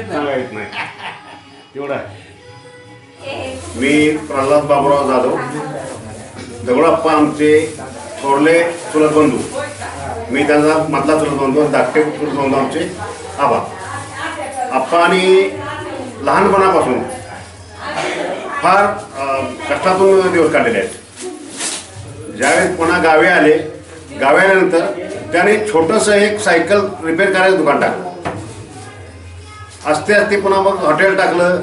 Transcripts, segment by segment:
येत सांगा येत नाही. तेवढं आहे. मी प्रल्हाद बाबुराव जाधव. दगडप्पा आमचे थोरले चुलत बंधू. मी त्यांचा मधला चुलत बंधू आणि धाकटे चुलत बंधू आमचे आबा. आप्पा आणि लहानपणापासून फार कष्टातून दिवस काढलेले आहेत. ज्यावेळेस पुन्हा गावी आले गावी आल्यानंतर त्याने छोटंसं एक सायकल रिपेअर करायचं दुकान टाकलं. असते असते पुन्हा मग हॉटेल टाकलं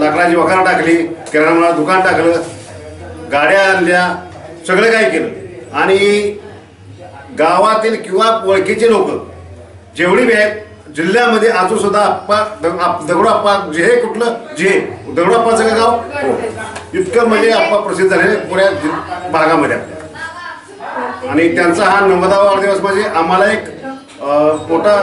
लाकडाची वखार टाकली किराणा दुकान टाकलं गाड्या आणल्या सगळं काही केलं. आणि गावातील किंवा ओळखीचे लोक जेवढी बी आहेत जिल्ह्यामध्ये आजू सुद्धा आप्पा द- आप- जे हे कुठलं जे दगडूआप्पाचं काय गाव? हो. इतकं म्हणजे आप्पा प्रसिद्ध झाले पुऱ्या भागामध्ये. आपल्या आणि त्यांचा हा नव्वदावा वाढदिवस म्हणजे आम्हाला एक मोठा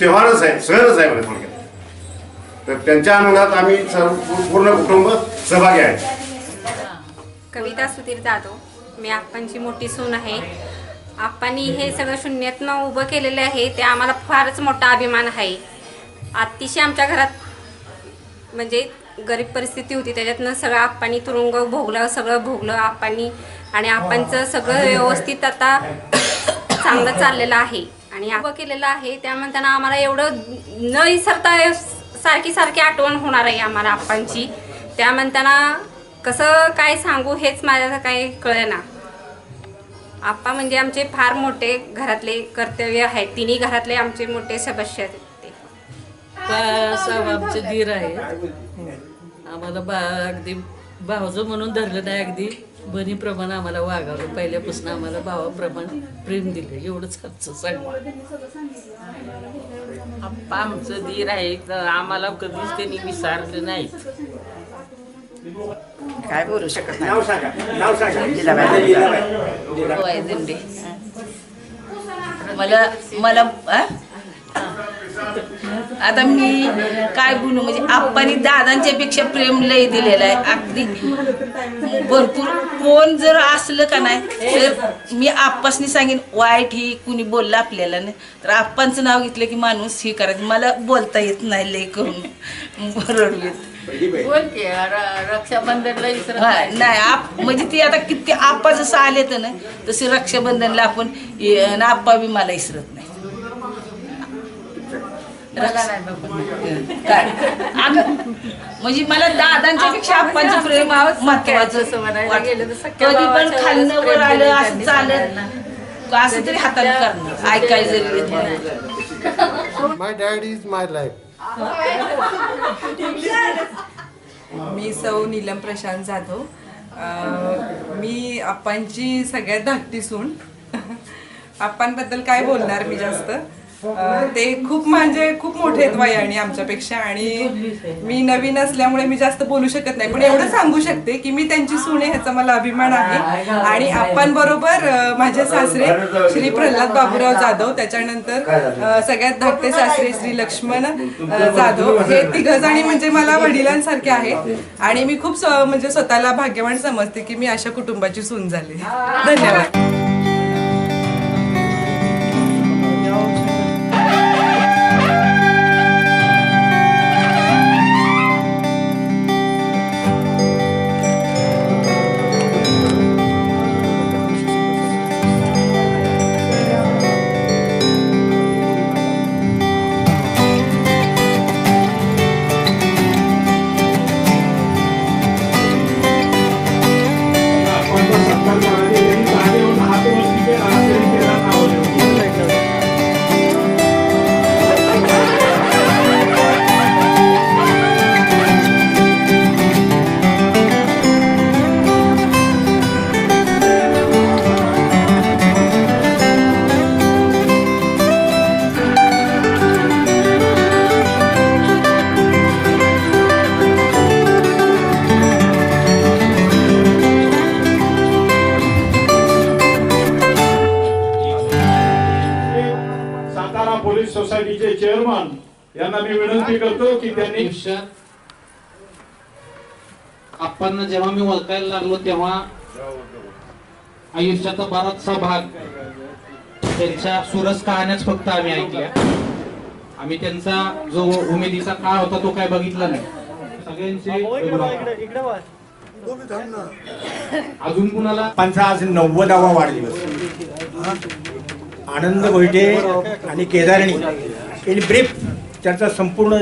तेव्हारच आहे सहरच आहे म्हणजे थोडक्यात तर त्यांच्या आनंदात आम्ही सर्व पूर्ण कुटुंब सहभागी आहे. कविता सुधीर जाधव मी आप्पांची मोठी सून आहे. आप्पांनी हे सगळं शून्यातनं उभं केलेलं आहे ते आम्हाला फारच मोठा अभिमान आहे. अतिशय आमच्या घरात म्हणजे गरीब परिस्थिती होती त्याच्यातनं सगळं आप्पांनी तुरुंग भोगलं सगळं भोगलं आप्पांनी. आणि आप्पांचं सगळं व्यवस्थित आता चांगलं चाललेलं आहे. आणि उभं केलेलं आहे. त्या म्हणताना आम्हाला एवढं न विसरता सारखी सारखी आठवण होणार आहे आम्हाला आप्पांची. त्या म्हणताना कसं काय सांगू हेच माझ्या काही कळेना. आप्पा म्हणजे आमचे फार मोठे घरातले कर्तव्य आहेत तिन्ही घरातले आमचे मोठे सदस्य आहेत ते. साहेब आमचे धीर आहे आम्हाला बा अगदी भावजो म्हणून धरलं नाही अगदी. बनीप्रमाणे आम्हाला वागावलं पहिल्यापासून आम्हाला भावाप्रमाणे प्रेम दिलं. एवढंच आमचं सांग. आप्पा आमचं धीर आहे. तर आम्हाला कधीच त्यांनी विसरलं नाहीत काय बोलू शकत नाही. नाव सांगा. नाव सांगा. होय, दिंडे. मला मला? आता मी काय बोलू म्हणजे आप्पानी दादांच्या पेक्षा प्रेम लय दिलेलं आहे अगदी. भरपूर. कोण जर असलं का नाही तर मी आप्पासनी सांगेन वाईट ही कुणी बोललं आपल्याला नाही. तर आप्पांचं नाव घेतलं की माणूस ही करायचं. मला बोलता येत नाही लय करून. रडवीत बोल की र- रक्षाबंधनला विसरत हा, नाही. आप म्हणजे ती आता किती आप्पा जसं आले तर ना तसे रक्षाबंधनला आपण आप्पा बी मला इसरत नाही. मला नाही बाबा. काय? आम्ही- म्हणजे मला दादांच्या पेक्षा आप्पांचं प्रेम महत्वाचं जसं म्हणायला गेलं तर सख्या कधी पण भावाच्या खाल्लं वेळेस वर प्रेम आलं असं त्यांनी चालत. असं तरी हाताने करणं ऐकायला जरी येत नाही My dad is my life. मी सौ नीलम प्रशांत जाधव अं, मी आप्पांची सगळ्यात धाकटी सून आप्पांबद्दल काय बोलणार मी जास्त अं, ते खूप म्हणजे खूप मोठे आहेत वयाने आमच्यापेक्षा. आणि मी नवीन असल्यामुळे मी जास्त बोलू शकत नाही. पण एवढं सांगू शकते की मी त्यांची सून आहे ह्याचा मला अभिमान आहे. आणि आप्पांबरोबर अं, माझे सासरे श्री प्रल्हाद बाबूराव जाधव त्याच्यानंतर अं, सगळ्यात धाकटे सासरे श्री लक्ष्मण अं, जाधव हे तिघ जणी म्हणजे मला वडिलांसारखे आहेत. आणि मी खूप म्हणजे स्वतःला भाग्यवान समजते की मी अशा कुटुंबाची सून झाले. धन्यवाद. पोलीस सोसायटीचे चेअरमन यांना मी विनंती करतो की त्यांनी आपण जेव्हा मी ओळखायला लागलो तेव्हा आयुष्याचा बराचसा भाग त्यांच्या सुरस कहाण्याच फक्त आम्ही ऐकल्या. आम्ही त्यांचा जो उमेदीचा काळ होता तो काय बघितला नाही. सगळ्यांचे अजून कुणाला? पंचा आज नव्वदावा वाढदिवस. आनंद भोईटे आणि केदारणी इन ब्रीफ त्यांचा संपूर्ण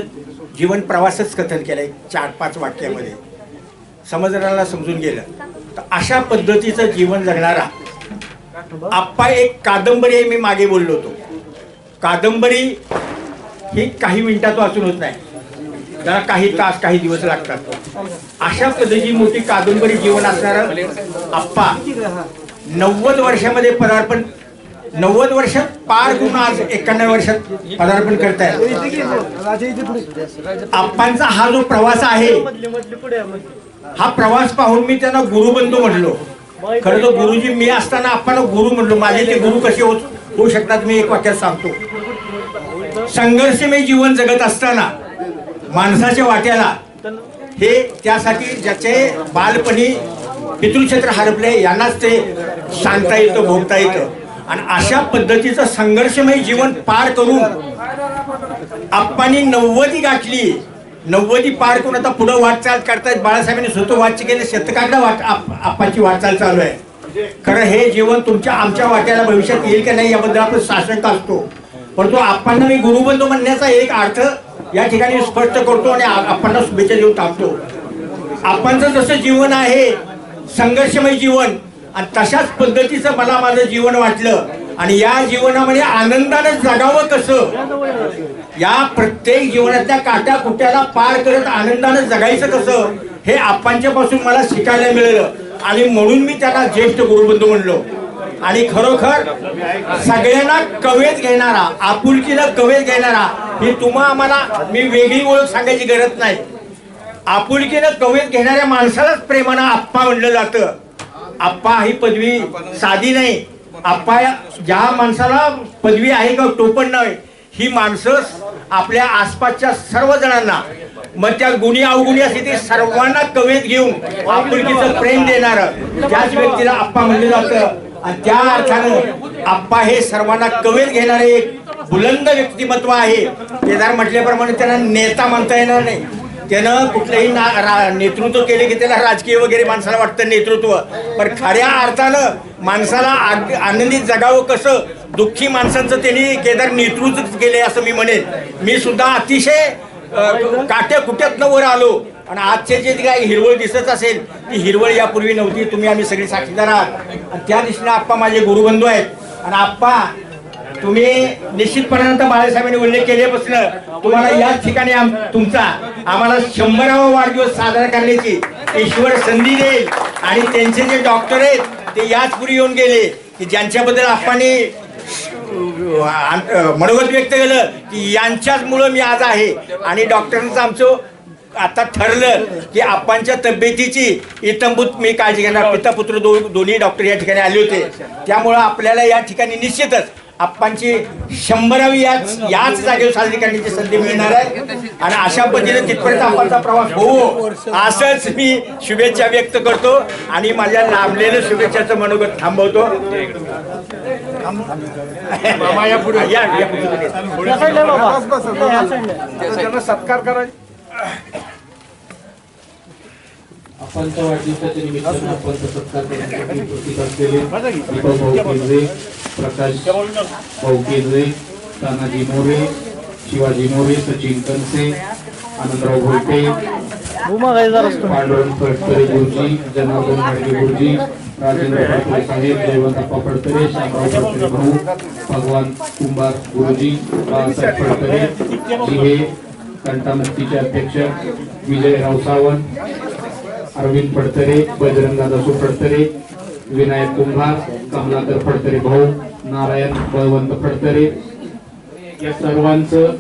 जीवन प्रवासच कथन केलाय चार पाच वाक्यामध्ये. समजणाऱ्याला समजून गेलं. तर अशा पद्धतीचं जीवन जगणारा आप्पा एक कादंबरी आहे मी मागे बोललो होतो. कादंबरी ही काही मिनिटात वाचून होत नाही. त्याला काही तास काही दिवस लागतात. अशा पद्धतीची मोठी कादंबरी जीवन असणारा आप्पा नव्वद वर्षामध्ये पदार्पण नव्वद वर्षात पार करून आज एकाण्णव वर्षात पदार्पण करतायत आप्पांचा हा जो प्रवास आहे हा प्रवास पाहून मी त्यांना गुरु बंधू म्हणलो खरं तर गुरुजी मी असताना आपण गुरु म्हणलो माझे ते गुरु कसे होत होऊ शकतात मी एक वाक्यात सांगतो. संघर्षमय जीवन जगत असताना माणसाच्या वाट्याला हे त्यासाठी ज्याचे बालपणी पितृक्षेत्र हरपले यांनाच ते सांगता येतं भोगता येतं. आणि अशा पद्धतीचं संघर्षमय जीवन पार करून आप्पांनी नव्वदी गाठली. नव्वदी पार करून आता पुढे वाटचाल करतायत. बाळासाहेबांनी स्वतः वाटची केले. शतकाकडे वाट आप- वाटचाल चालू आहे. खरं हे जीवन तुमच्या आमच्या वाट्याला भविष्यात येईल का नाही याबद्दल आपण साशंक असतो परंतु आप्पांना मी गुरुबंधू म्हणण्याचा एक अर्थ या ठिकाणी स्पष्ट करतो आणि आप्पांना शुभेच्छा देऊन टाकतो. आपणचं जसं जीवन आहे संघर्षमय जीवन आणि तशाच पद्धतीचं मला माझं जीवन वाटलं. आणि या जीवनामध्ये आनंदानं जगावं कसं? या प्रत्येक जीवनातल्या काट्या कुट्याला पार करत आनंदानं जगायचं कसं? हे आप्पांच्या पासून मला शिकायला मिळालं. आणि म्हणून मी त्याला ज्येष्ठ गुरुबंधू म्हणलो. आणि खरोखर सगळ्यांना कवेत घेणारा आपुलकीला कवेत घेणारा ही तुम्हा आम्हाला मी वेगळी ओळख सांगायची गरज नाही. आपुलकीनं कवेत घेणाऱ्या माणसालाच प्रेमानं आप्पा म्हणलं जातं. आप्पा ही पदवी साधी नाही. आप्पा ज्या माणसाला पदवी आहे का टोपण नाही ही माणसं आपल्या आसपासच्या सर्व जणांना मग त्या गुणी अवगुणी असते ते सर्वांना कवेत घेऊन आपुलकीचं प्रेम देणार त्याच व्यक्तीला आप्पा म्हणलं जातं. आणि त्या अर्थानं आप्पा हे सर्वांना कवेत घेणारे एक बुलंद व्यक्तिमत्व आहे. केदार म्हटल्याप्रमाणे त्यांना नेता म्हणता येणार नाही. त्यानं कुठलंही ना रा- नेतृत्व केले की त्याला राजकीय वगैरे माणसाला वाटतं नेतृत्व. पण खऱ्या अर्थानं माणसाला आनंदीत जगावं कसं? दुःखी माणसांचं त्यांनी केदार नेतृत्व केले असं मी म्हणेन. मी सुद्धा अतिशय काट्या कुट्यातनं वर आलो. आणि आजचे जे काय हिरवळ दिसत असेल ती हिरवळ यापूर्वी नव्हती. तुम्ही आम्ही सगळे साक्षीदार आहात. आणि त्या दिशेने आप्पा माझे गुरुबंधू आहेत. आणि आप्पा तुम्ही निश्चितपणानंतर बाळासाहेबांनी उल्लेख केल्यापासून तुम्हाला याच ठिकाणी आम- तुमचा आम्हाला शंभरावा वाढदिवस साजरा करण्याची ईश्वर संधी देईल. आणि त्यांचे जे डॉक्टर आहेत ते याच पुढे येऊन गेले की ज्यांच्याबद्दल आपण मनोगत व्यक्त केलं की यांच्याच मुळे मी आज आहे. आणि डॉक्टरांचं आमचं आता ठरलं की आप्पांच्या तब्येतीची इतंभूत मी काळजी घेणार. पिता पुत्र दो दोन्ही डॉक्टर या ठिकाणी आले होते. त्यामुळं आपल्याला या ठिकाणी निश्चितच आप्पांची शंभरावी याच याच जागेवर साजरी करण्याची संधी मिळणार आहे. आणि अशा पद्धतीने तिथपर्यंत आप्पांचा प्रवास होऊ. असंच मी शुभेच्छा व्यक्त करतो आणि माझ्या लांबलेलं शुभेच्छाचं मनोगत थांबवतो. या पुढे. या या पुढे. सत्कार करायचा वाढदिवसाच्या निमित्तानं आपणचा सत्कार करण्यासाठी उपस्थित असलेले दीपक भाऊ प्रकाश भाऊ केंद्रे तानाजी मोरे शिवाजी मोरे सचिन कनसे आनंदराव भोईटे पांडुरंग फडतरे गुरुजी जनार्दन गुरुजी राजेंद्र पाटील साहेब जयवंतप्पा फडतरे शामराव फडतरे भाऊ भगवान कुंभार गुरुजी बाळासाहेब फडतरे जिहे कंटामुक्तीचे अध्यक्ष विजयराव सावंत अरविंद फडतरे बजरंग दासू फडतरे विनायक कुंभार कमलाकर फडतरे भाऊ नारायण बळवंत फडतरे या सर्वांचं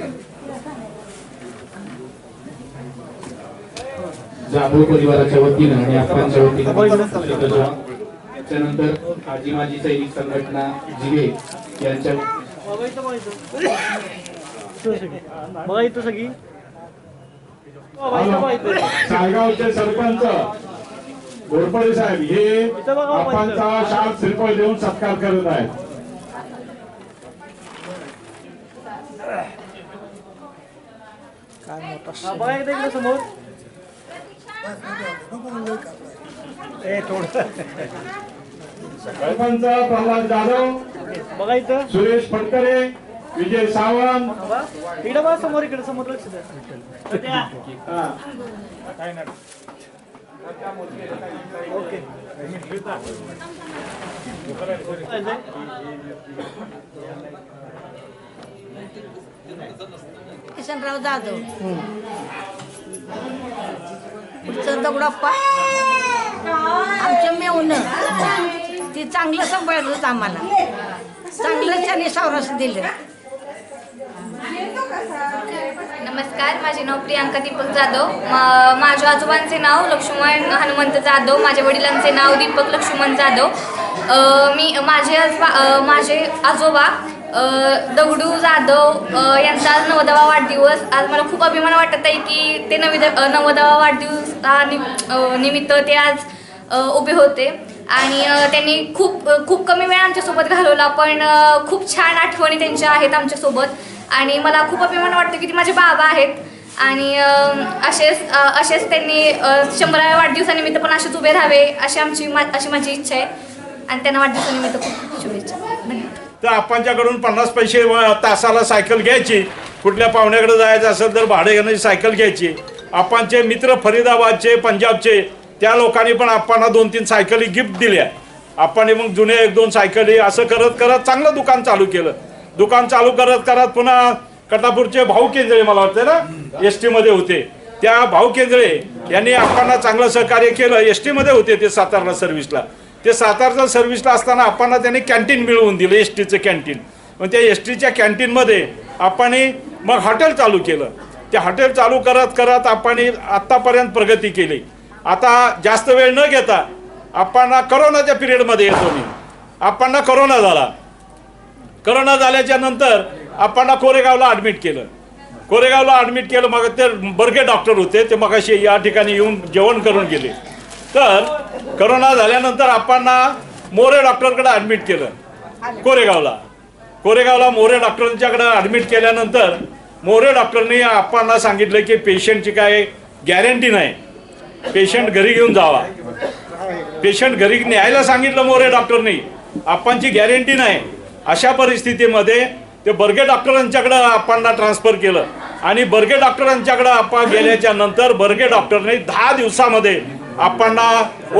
जाधव परिवाराच्या वतीनं आणि आपणच्या वतीनं त्याच्यानंतर आजी माजी सैनिक संघटना जिवे यांच्या सायगावचे सरपंच. घोरपडे साहेब हे आपणचा शाल श्रीफळ देऊन सत्कार करत आहेत. सरपंच प्रल्हाद जाधव बघायचं सुरेश फडकरे विजय सावंत. इकडे बघा समोर इकडे समोर लक्ष द्या. हा. ओके किशनराव जाधव. पुढचं दगडप्पा आमचं मेवण ती चांगलं सांभाळलं होतं आम्हाला. चांगलं त्याने सावरस दिलं. नमस्कार माझे नाव प्रियांका दीपक जाधव. मा- माझ्या आजोबांचे नाव लक्ष्मण हनुमंत जाधव माझ्या वडिलांचे नाव दीपक लक्ष्मण जाधव. मी माझे आजोबा माझे आजोबा दगडू जाधव यांचा आज नवदावा वाढदिवस आज मला खूप अभिमान वाटत आहे की ते नवी नवदावा वाढदिवस हा निमित्त ते आज उभे होते. आणि त्यांनी खूप खूप कमी वेळ आमच्यासोबत घालवला पण खूप छान आठवणी त्यांच्या आहेत आमच्यासोबत. आणि मला खूप अभिमान वाटतं की ते माझे बाबा आहेत. आणि असेच असेच त्यांनी शंभराव्या वाढदिवसानिमित्त पण असेच उभे राहावे अशी आमची मा अशी माझी इच्छा आहे. आणि त्यांना वाढदिवसानिमित्त खूप शुभेच्छा. धन्यवाद. तर आपणच्याकडून पन्नास पैसे व तासाला सायकल घ्यायची. कुठल्या पाहुण्याकडे जायचं असेल तर भाडे घेण्याची सायकल घ्यायची. आपणचे मित्र फरीदाबादचे पंजाबचे त्या लोकांनी पण आपणना दोन तीन सायकली गिफ्ट दिल्या. आपण मग जुने एक दोन सायकली असं करत करत चांगलं दुकान चालू केलं. दुकान चालू करत करत पुन्हा कटापूरचे भाऊ केंद्रे मला वाटतं ना एस टीमध्ये होते. त्या भाऊ केंद्रे यांनी आपणना चांगलं सहकार्य केलं एस टीमध्ये होते ते सातारला सर्व्हिसला ते सातारच्या सर्व्हिसला असताना आपणना त्यांनी कॅन्टीन मिळवून दिलं एस टीचं कॅन्टीन मग त्या एस टीच्या कॅन्टीनमध्ये आपण मग हॉटेल चालू केलं. ते हॉटेल चालू करत करत आपण आत्तापर्यंत प्रगती केली. आता जास्त वेळ न घेता आपण करोनाच्या पिरियडमध्ये येतो मी. आपण करोना झाला. करोना झाल्याच्यानंतर आपण कोरेगावला ॲडमिट केलं. कोरेगावला ॲडमिट केलं मग ते बरगे डॉक्टर होते ते मगाशी या ठिकाणी येऊन जेवण करून गेले. तर करोना झाल्यानंतर आपण मोरे डॉक्टरकडे ॲडमिट केलं कोरेगावला. कोरेगावला मोरे डॉक्टरांच्याकडे ॲडमिट केल्यानंतर मोरे डॉक्टरनी आपण सांगितलं की पेशंटची काय गॅरंटी नाही. पेशंट घरी घेऊन जावा. पेशंट घरी न्यायला सांगितलं मोरे डॉक्टरनी आपणची गॅरंटी नाही. अशा परिस्थितीमध्ये ते बर्गे डॉक्टरांच्याकडं आप्पांना ट्रान्सफर केलं. आणि बर्गे डॉक्टरांच्याकडं आपण गेल्याच्यानंतर बर्गे डॉक्टरने दहा दिवसामध्ये आप्पांना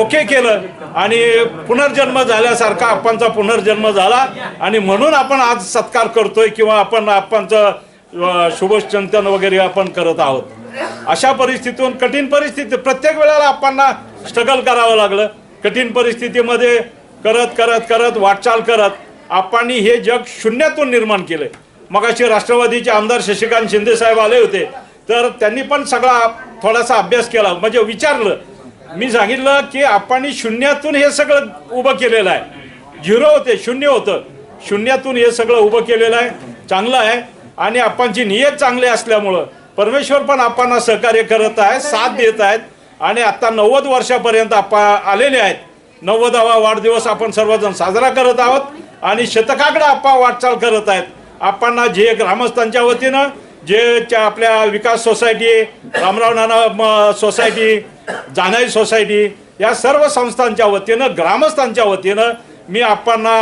ओके केलं. आणि पुनर्जन्म झाल्यासारखा आपणचा पुनर्जन्म झाला. आणि म्हणून आपण आज सत्कार करतोय किंवा आपण आपणचं शुभचिंतन वगैरे आपण करत आहोत. अशा परिस्थितीतून कठीण परिस्थिती प्रत्येक वेळेला आप्पांना स्ट्रगल करावं लागलं. कठीण परिस्थितीमध्ये करत करत करत वाटचाल करत आपण हे जग शून्यातून निर्माण केलंय. मग असे राष्ट्रवादीचे आमदार शशिकांत शिंदे साहेब आले होते. तर त्यांनी पण सगळा थोडासा अभ्यास केला. म्हणजे विचारलं. मी सांगितलं की आपण शून्यातून हे सगळं उभं केलेलं आहे. झिरो होते शून्य होतं. शून्यातून हे सगळं उभं केलेलं आहे. चांगलं आहे. आणि आपणची नियत चांगली असल्यामुळं परमेश्वर पण आपण सहकार्य करत आहे साथ देत आहेत. आणि आता नव्वद वर्षापर्यंत आपण आलेले आहेत. नव्वदावा वाढदिवस आपण सर्वजण साजरा करत आहोत आणि शतकाकडे आप्पा वाटचाल करत आहेत. आप्पांना जे ग्रामस्थांच्या वतीनं जे आपल्या विकास सोसायटी रामराव नाना म, सोसायटी जानाई सोसायटी या सर्व संस्थांच्या वतीनं ग्रामस्थांच्या वतीनं मी आप्पांना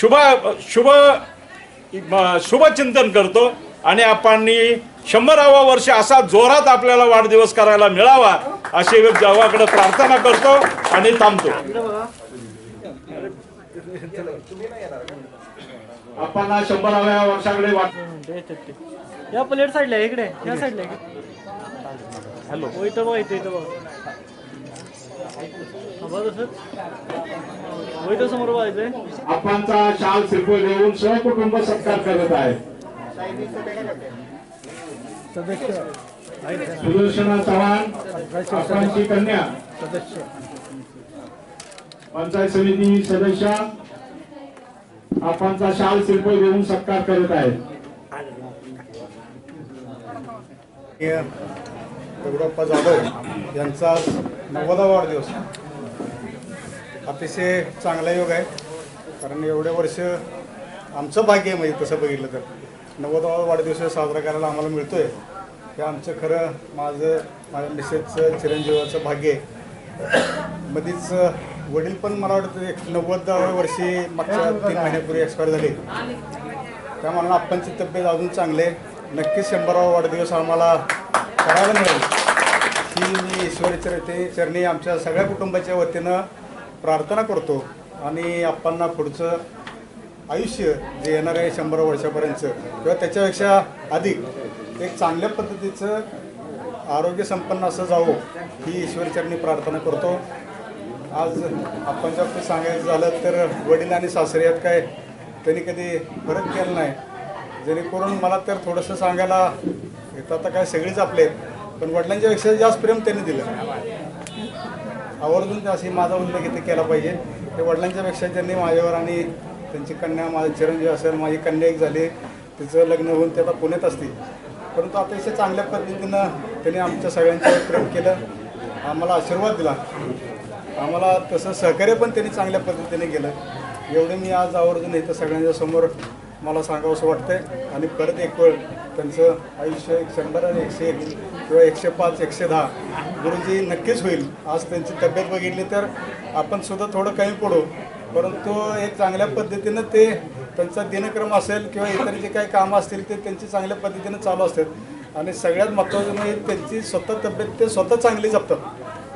शुभ शुभ म- शुभचिंतन करतो आणि आपांनी शंभरावा वर्ष असा जोरात आपल्याला वाढदिवस करायला मिळावा अशी देवाकडे प्रार्थना करतो आणि थांबतो. आपण शंभराव्या वर्षाकडे वाट या प्लेट साईडला आहे, इकडे. या साईडला हॅलो. हो इथं बघ इथं इथं बघ. हा, हो समोर बघायचंय. आपणचा शाल शिल्प देऊन सहकुटुंब सत्कार करत आहे. सदस्य. सुदर्शना चव्हाण आपणची कन्या सदस्य पंचायत समिती सदस्य आपणचा शाल शिल्प देऊन सत्कार करत आहे दगडप्पा जाधव यांचा नव्वदा वाढदिवस. अतिशय चांगला योग आहे कारण एवढे वर्ष आमचं भाग्य आहे म्हणजे तसं बघितलं तर. नव्वदावा वाढदिवस साजरा करायला आम्हाला मिळतोय. हे आमचं खरं माझं माझ्या मिसेसचं चिरंजीवाचं भाग्य आहे. मधीच वडील पण मला वाटतं एक नव्वदाव्या वर्षी मागच्या तीन महिन्यापूर्वी एक्सपायर झाले. त्यामुळे आपणची तब्येत अजून चांगले नक्कीच शंभरावा वाढदिवस आम्हाला करायला मिळेल. ही मी ईश्वरी चरते चरणी आमच्या सगळ्या कुटुंबाच्या वतीनं प्रार्थना करतो आणि आप्पांना पुढचं आयुष्य जे येणार आहे शंभर वर्षापर्यंतचं किंवा त्याच्यापेक्षा अधिक एक चांगल्या पद्धतीचं आरोग्य संपन्न असं जावं ही ईश्वरचरणी प्रार्थना करतो. आज आपण बाबतीत सांगायचं झालं तर वडील आणि सासरे आहेत काय त्यांनी कधी फरक केला नाही. जेणेकरून मला तर थोडंसं सांगायला येतं आता काय सगळीच आपले पण वडिलांच्यापेक्षा जास्त प्रेम त्यांनी दिलं. आवर्जून अशी माझा उल्लेख इथे केला पाहिजे. ते वडिलांच्यापेक्षा त्यांनी माझ्यावर आणि त्यांची कन्या माझे चिरंजीव असेल माझी कन्या एक झाली तिचं लग्न होऊन ते आता पुण्यात असते परंतु अतिशय चांगल्या पद्धतीनं त्यांनी आमच्या सगळ्यांच्यावर प्रेम केलं. आम्हाला आशीर्वाद दिला. आम्हाला तसं सहकार्य पण त्यांनी चांगल्या पद्धतीने केलं. एवढं मी आज आवर्जून इथं सगळ्यांच्या समोर मला सांगावंसं वाटतंय. आणि परत एक वेळ त्यांचं आयुष्य एक शंभर आणि एकशे एक किंवा एकशे पाच एकशे दहा गुरुजी नक्कीच होईल. आज त्यांची तब्येत बघितली तर आपण सुद्धा थोडं कमी पडू. परंतु एक चांगल्या पद्धतीनं ते त्यांचा दिनक्रम असेल किंवा इतर जे काही कामं असतील ते त्यांची चांगल्या पद्धतीनं चालू असतात. आणि सगळ्यात महत्त्वाचं म्हणजे त्यांची स्वतः तब्येत ते स्वतः चांगली जपतात.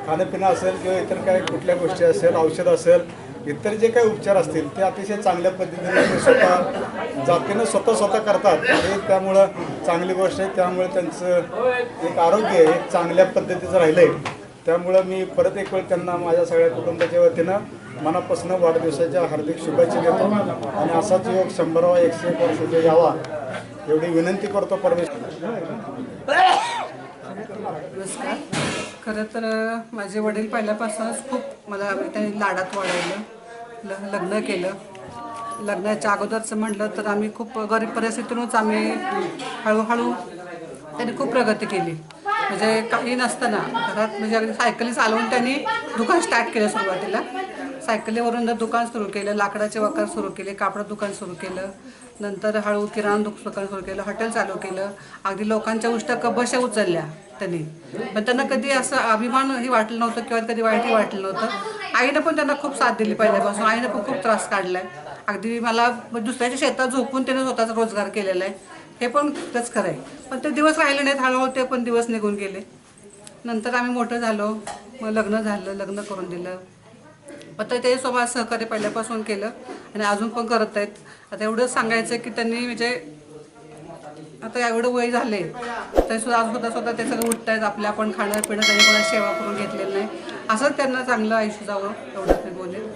खाणंपिणं असेल किंवा इतर काही कुठल्या गोष्टी असेल औषध असेल इतर जे काही उपचार असतील ते अतिशय चांगल्या पद्धतीने ते स्वतः जातीनं स्वतः स्वतः करतात. हे त्यामुळं चांगली गोष्ट आहे त्यामुळे त्यांचं एक आरोग्य एक चांगल्या पद्धतीचं राहिलं आहे त्यामुळं मी परत एक वेळ त्यांना माझ्या सगळ्या कुटुंबाच्या वतीनं मनापासून वाढदिवसाच्या हार्दिक शुभेच्छा देतो. आणि असाच योग शंभरावा एकशे एक वर्षाचा यावा एवढी विनंती करतो परमेश्वर. नमस्कार. खरं तर माझे वडील पहिल्यापासूनच खूप मला त्यांनी लाडात वाढवलं ल लग्न केलं. लग्नाच्या अगोदरचं म्हटलं तर आम्ही खूप गरीब परिस्थितीतूनच आम्ही हळूहळू त्यांनी खूप प्रगती केली. म्हणजे काही नसताना घरात म्हणजे अगदी सायकली चालवून त्यांनी दुकान स्टार्ट केलं सुरुवातीला. सायकलीवरून दुकान सुरू केलं लाकडाचे वकार सुरू केले कापड दुकान सुरू केलं नंतर हळू किराणा दुकान सुरू केलं हॉटेल चालू केलं अगदी लोकांच्या उष्ट कबशा उचलल्या त्यांनी. पण त्यांना कधी असं अभिमानही वाटलं नव्हतं किंवा कधी वाईटही वाटलं नव्हतं. आईनं पण त्यांना खूप साथ दिली पहिल्यापासून. आईनं पण खूप त्रास काढलाय. अगदी मला दुसऱ्याच्या शेतात झोपून त्याने स्वतःचा रोजगार केलेला आहे. हे पण खरंच खरं आहे. पण ते दिवस राहिले नाहीत हळूहळू ते पण दिवस निघून गेले. नंतर आम्ही मोठं झालो मग लग्न झालं लग्न करून दिलं. आता ते स्वभाव सहकार्य पहिल्यापासून केलं आणि अजून पण करत आहेत. आता एवढंच सांगायचं की त्यांनी म्हणजे आता एवढं वय झाले तरी सुद्धा आज सुद्धा स्वतः ते सगळं उठत आहेत. आपल्या आपण खाणं पिणं त्यांनी कोणा सेवा करून घेतलेलं नाही. असंच त्यांना चांगलं आयुष्य जावं एवढंच मी बोलेन.